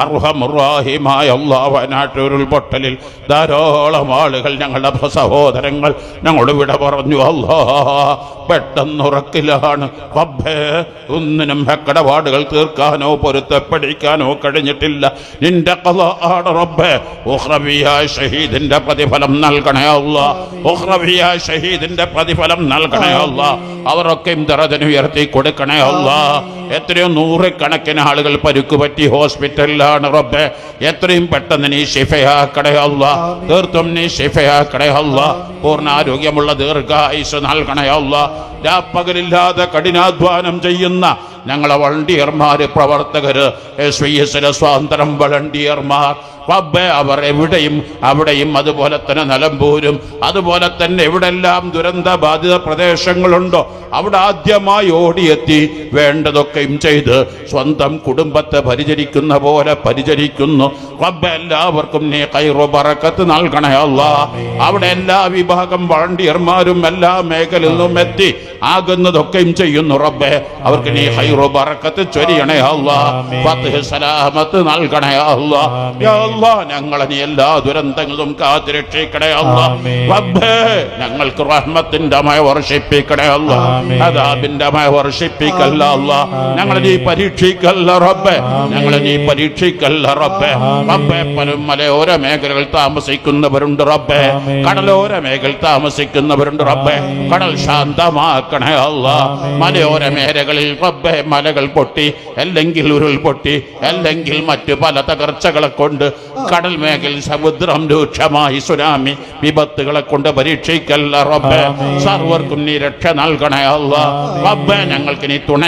അർഹമുറാഹിമായ അള്ളാഹ് പൊട്ടലിൽ ധാരാളം ആളുകൾ ഞങ്ങളുടെ സഹോദരങ്ങൾ ഞങ്ങളുടെ വിട പറഞ്ഞു അല്ലാ പെട്ടെന്നുറക്കിലാണ്. റബ്ബേ ഒന്നിനും ഹക്കടപാടുകൾ തീർക്കാനോ പൊരുത്തപ്പെടിക്കാനോ കഴിഞ്ഞിട്ടില്ല. നിന്റെ കഥ ആണ് റബ്ബേ. ഉഹ്റബിയായ ഷഹീദിന്റെ പ്രതിഫലം നൽകണേ അല്ല. ഉഹ്റബിയായ ഷഹീദിന്റെ പ്രതിഫലം നൽകണേ അല്ല. അവരൊക്കെയും ദറജന് ഉയർത്തി കൊടുക്കണേ അല്ല. എത്രയോ നൂറുകണക്കിന് ആളുകൾ പരുക്ക് പറ്റി ഹോസ്പിറ്റലിലാണ് റബ്ബെ. എത്രയും പെട്ടെന്ന് നീ ഷിഫയാക്കടേ അല്ല തീർത്തും നീ ഷിഫയാക്കടേ അല്ല പൂർണ ആരോഗ്യമുള്ള ദീർഘായുസ് നൽകണേ അല്ല രാപ്പകലില്ലാതെ കഠിനാധ്വാനം ചെയ്യുന്ന ഞങ്ങളെ വളണ്ടിയർമാർ പ്രവർത്തകർ എസ് വി എസിലെ സ്വാതന്ത്ര്യം വളണ്ടിയർമാർ. റബ്ബെ അവർ എവിടെയും അവിടെയും അതുപോലെ തന്നെ നിലമ്പൂരും അതുപോലെ തന്നെ എവിടെല്ലാം ദുരന്ത ബാധിത പ്രദേശങ്ങളുണ്ടോ അവിടെ ആദ്യമായി ഓടിയെത്തി വേണ്ടതൊക്കെയും ചെയ്ത് സ്വന്തം കുടുംബത്തെ പരിചരിക്കുന്ന പോലെ പരിചരിക്കുന്നു. റബ്ബെ എല്ലാവർക്കും നീ കൈറോ പറക്കത്ത് നൽകണേ അല്ല. അവിടെ എല്ലാ വിഭാഗം വളണ്ടിയർമാരും എല്ലാ മേഖലയിൽ നിന്നും എത്തി ആകുന്നതൊക്കെയും ചെയ്യുന്നു റബ്ബെ. അവർക്ക് നീ ഹൈറോ ബറക്കത്ത് ചൊരിയണേ ഫത്ഹ് സലാമത്ത് നൽകണേ അല്ലാ ഞങ്ങളെ നീ എല്ലാ ദുരന്തങ്ങളും കാത്തിരക്ഷിക്കണേ അല്ല ആമീൻ. റബ്ബേ ഞങ്ങൾക്ക് റഹ്മത്തിന്റെ മഴ വർഷിപ്പിക്കണേ ആമീൻ. അതാബിന്റെ മഴ വർഷിപ്പിക്കല്ല അല്ല ഞങ്ങളെ നീ പരീക്ഷിക്കല്ല റബ്ബെ. ഞങ്ങളെ നീ പരീക്ഷിക്കല്ല റബ്ബെ. റബ്ബെ പല മലയോര മേഖലകൾ താമസിക്കുന്നവരുണ്ട് റബ്ബെ. കടലോര മേഖല താമസിക്കുന്നവരുണ്ട് റബ്ബെ. കടൽ ശാന്തമാക്കണേ അല്ല മലയോര മേഖലകളിൽ റബ്ബെ. മലകൾ പൊട്ടി അല്ലെങ്കിൽ ഉരുൾപൊട്ടി അല്ലെങ്കിൽ മറ്റു പല തകർച്ചകളെ കൊണ്ട് കടൽ മേഖല സമുദ്രം രൂക്ഷമായി സുനാമി വിപത്തുകളെ കൊണ്ട് പരീക്ഷിക്കല്ല റബ്ബെ. സർവർക്കും നീ രക്ഷ നൽകണേ അല്ല റബ്ബെ ഞങ്ങൾക്ക് നീ തുണ